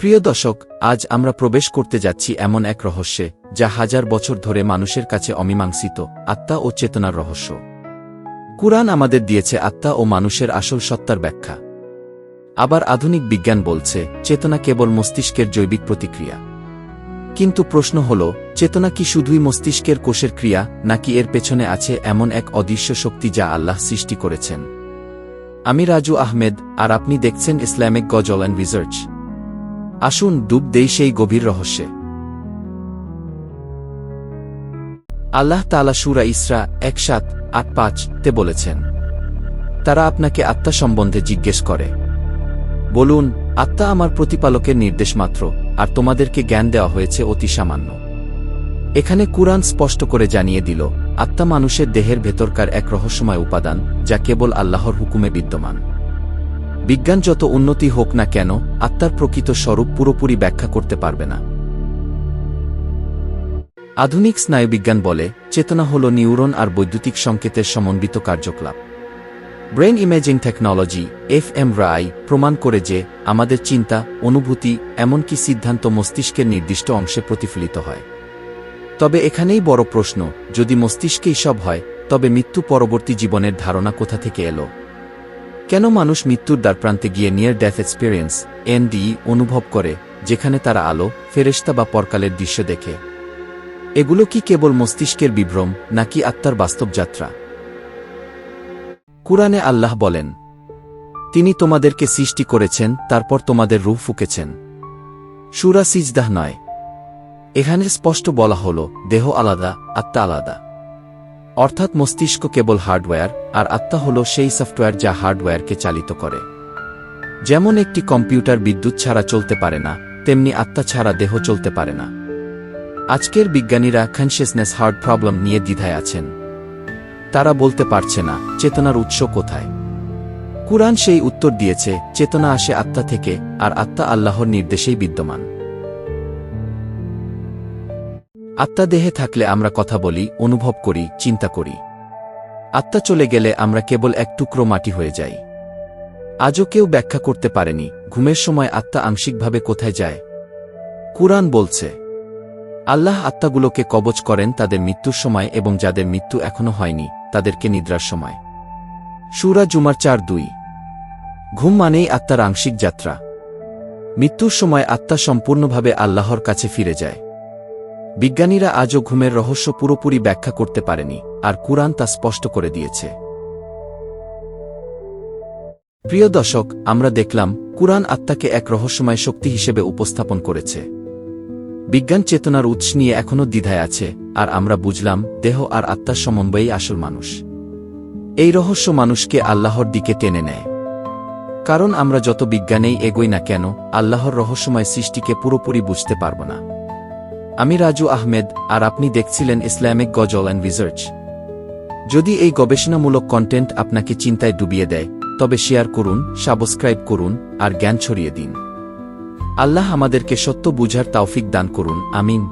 প্রিয় দর্শক, আজ আমরা প্রবেশ করতে যাচ্ছি এমন এক রহস্যে, যা হাজার বছর ধরে মানুষের কাছে অমীমাংসিত, আত্মা ও চেতনার রহস্য। কুরআন আমাদের দিয়েছে আত্মা ও মানুষের আসল সত্তার ব্যাখ্যা। আবার আধুনিক বিজ্ঞান বলছে, চেতনা কেবল মস্তিষ্কের জৈবিক প্রতিক্রিয়া। কিন্তু প্রশ্ন হল, চেতনা কি শুধুই মস্তিষ্কের কোষের ক্রিয়া, নাকি এর পেছনে আছে এমন এক অদৃশ্য শক্তি যা আল্লাহ সৃষ্টি করেছেন? আমি রাজু আহমেদ, আর আপনি দেখছেন ইসলামিক গজল অ্যান্ড রিসার্চ। আসুন ডুব দেই সেই গভীর রহস্যে। আল্লাহ তালা সুরা ইসরা এক সাত আট, পাঁচ, তে বলেছেন, তারা আপনাকে আত্মা সম্বন্ধে জিজ্ঞেস করে। বলুন, আত্মা আমার প্রতিপালকের নির্দেশ মাত্র, আর তোমাদেরকে জ্ঞান দেওয়া হয়েছে অতি সামান্য। এখানে কুরআন স্পষ্ট করে জানিয়ে দিল, আত্মা মানুষের দেহের ভেতরকার এক রহস্যময় উপাদান, যা কেবল আল্লাহর হুকুমে বিদ্যমান। বিজ্ঞান যত উন্নতি হোক না কেন, আত্মার প্রকৃত স্বরূপ পুরোপুরি ব্যাখ্যা করতে পারবে না। আধুনিক স্নায়ুবিজ্ঞান বলে, চেতনা হল নিউরন আর বৈদ্যুতিক সংকেতের সমন্বিত কার্যকলাপ। Brain imaging technology F M RI, প্রমাণ করে যে, আমাদের চিন্তা, অনুভূতি, এমনকি সিদ্ধান্ত মস্তিষ্কের নির্দিষ্ট অংশে প্রতিফলিত হয়। তবে এখানেই বড় প্রশ্ন, যদি মস্তিষ্কেই সব হয়, তবে মৃত্যু পরবর্তী জীবনের ধারণা কোথা থেকে এলো? কেন মানুষ মৃত্যুর দ্বারপ্রান্তে গিয়ে নিয়ার ডেথ এক্সপিরিয়েন্স এনডিই অনুভব করে, যেখানে তারা আলো ফেরেস্তা বা পরকালের দৃশ্য দেখে? এগুলো কি কেবল মস্তিষ্কের বিভ্রম, নাকি আত্মার বাস্তব যাত্রা? কুরআনে আল্লাহ বলেন, তিনি তোমাদেরকে সৃষ্টি করেছেন, তারপর তোমাদের রূহ ফুকেছেন। সুরা সিজদাহ নয়। এখানে স্পষ্ট বলা হল, দেহ আলাদা, আত্মা আলাদা। অর্থাৎ মস্তিষ্ক কেবল হার্ডওয়্যার, আর আত্মা হল সেই সফটওয়্যার যা হার্ডওয়্যারকে চালিত করে। যেমন একটি কম্পিউটার বিদ্যুৎ ছাড়া চলতে পারে না, তেমনি আত্মা ছাড়া দেহ চলতে পারে না। আজকের বিজ্ঞানীরা কনসিয়াসনেস হার্ট প্রবলেম নিয়ে দ্বিধায় আছেন। তারা বলতে পারছে না, চেতনার উৎস কোথায়? কুরআন সেই উত্তর দিয়েছে, চেতনা আসে আত্মা থেকে, আর আত্মা আল্লাহর নির্দেশেই বিদ্যমান। আত্মা দেহে থাকলে আমরা কথা বলি, অনুভব করি, চিন্তা করি। আত্মা চলে গেলে আমরা কেবল এক টুকরো মাটি হয়ে যাই। আজও কেউ ব্যাখ্যা করতে পারেনি, ঘুমের সময় আত্মা আংশিকভাবে কোথায় যায়। কুরআন বলছে, আল্লাহ আত্মাগুলোকে কবচ করেন তাদের মৃত্যুর সময় এবং যাদের মৃত্যু এখনও হয়নি, তাদেরকে নিদ্রার সময়। সুরা জুমার চার দুই। ঘুম মানেই আত্মার আংশিক যাত্রা। মৃত্যুর সময় আত্মা সম্পূর্ণভাবে আল্লাহর কাছে ফিরে যায়। বিজ্ঞানীরা আজও ঘুমের রহস্য পুরোপুরি ব্যাখ্যা করতে পারেনি, আর কুরআন তা স্পষ্ট করে দিয়েছে। প্রিয় দর্শক, আমরা দেখলাম, কুরআন আত্মাকে এক রহস্যময় শক্তি হিসেবে উপস্থাপন করেছে। বিজ্ঞান চেতনার উৎস নিয়ে এখনও দ্বিধায় আছে, আর আমরা বুঝলাম, দেহ আর আত্মার সমন্বয়েই আসল মানুষ। এই রহস্য মানুষকে আল্লাহর দিকে টেনে নেয়। কারণ আমরা যত বিজ্ঞানেই এগোই না কেন, আল্লাহর রহস্যময় সৃষ্টিকে পুরোপুরি বুঝতে পারব না। আমি রাজু আহমেদ, আর আপনি দেখছিলেন ইসলামিক গজল অ্যান্ড রিসার্চ যদি এই গবেষণামূলক কন্টেন্ট আপনাকে চিন্তায় ডুবিয়ে দেয়, তবে শেয়ার করুন সাবস্ক্রাইব করুন, আর জ্ঞান ছড়িয়ে দিন। আল্লাহ আমাদেরকে সত্য বুঝার তাওফিক দান করুন, আমিন।